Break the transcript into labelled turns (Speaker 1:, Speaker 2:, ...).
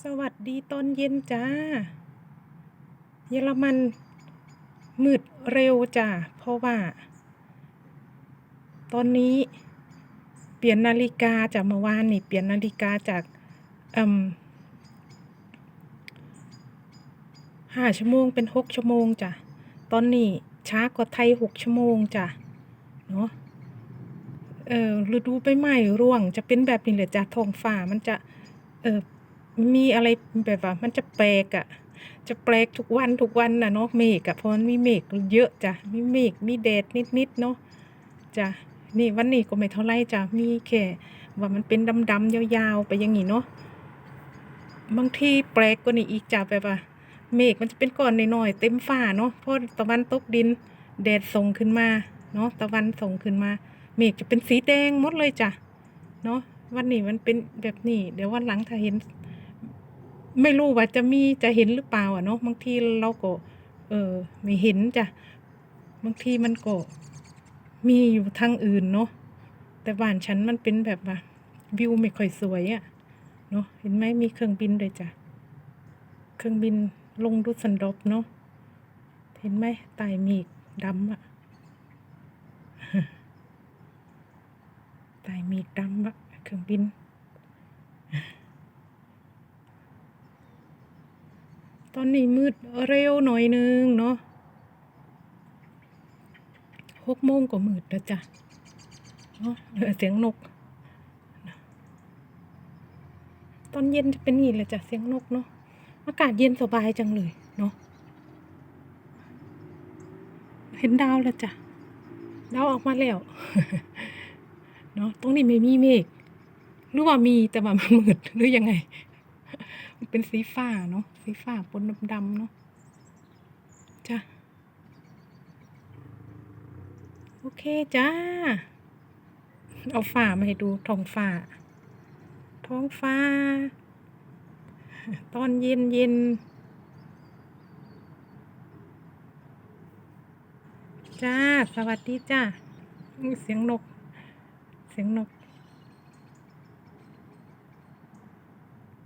Speaker 1: สวัสดีตอนเย็นจ้า เยอรมันมืดเร็วจ้าเพราะว่า ตอนนี้เปลี่ยนนาฬิกาจากเมื่อวานนี่เปลี่ยนนาฬิกาจากอืมห้าชั่วโมงเป็นหกชั่วโมงจ้ะตอนนี้ช้ากว่าไทยหกชั่วโมงจ้ะเนาะเออฤดูใบไม้ร่วงจะเป็นแบบนี้แหละจ้ะท้องฟ้ามันจะเออ มีอะไรแบบว่า มันจะแปลกอะ่ะจะแปลกทุกวันทุกวันนะเนาะเมฆอะเพราะมันมีเมฆเยอะจ้ะมีเมฆมีแดดนิดๆเนาะจ้ะนี่วันนี้ก็ไม่เท่าไรจ้ะมีแค่ว่ามันเป็นดำๆยาวๆ ไปอย่างนี้เนาะบางทีแปลกกว่านี้อีกจ้ะแบบว่า เมฆมันจะเป็นก้อนน้อยๆเต็มฟ้าเนาะเพราะตะวันตกดิน แดดส่งขึ้นมาเนาะตะวันส่งขึ้นมา เมฆจะเป็นสีแดงหมดเลยจ้ะเนาะวันนี้มันเป็นแบบนี้ เดี๋ยววันหลังถ้าเห็น ไม่รู้ว่าจะมีจะเห็นหรือเปล่าอะเนาะบางทีเราก็ เออ ไม่เห็นจ้ะบางทีมันก็มีอยู่ทางอื่นเนาะแต่บ้านฉันมันเป็นแบบว่าวิวไม่ค่อยสวยอะ่ะเนาะเห็นไหมมีเครื่องบินด้วยจ้ะเครื่องบินลงดุสันดบเนาะเห็นไหมใต้มีกดำอะใต้มีกดำอะเครื่องบิน ตอนนี้มืดเร็วหน่อยนึงเนาะหกโมงก็มืดแล้วจ้ะเนาะเออเสียงนก ตอนเย็นจะเป็นอย่างนี้แหละจ้ะเสียงนกเนาะอากาศเย็นสบายจังเลยเนาะเห็นดาวแล้วจ้ะดาวออกมาแล้วเนาะตรงนี้ไม่มีเมฆหรือว่ามีแต่ว่ามันมืดหรือยังไง เป็นสีฟ้าเนาะสีฟ้าปนดำๆเนาะจ้ะโอเคจ้า เอาฟ้ามาให้ดูท้องฟ้าท้องฟ้า ตอนเย็นเย็นจ้า สวัสดีจ้า เสียงนก เสียงนก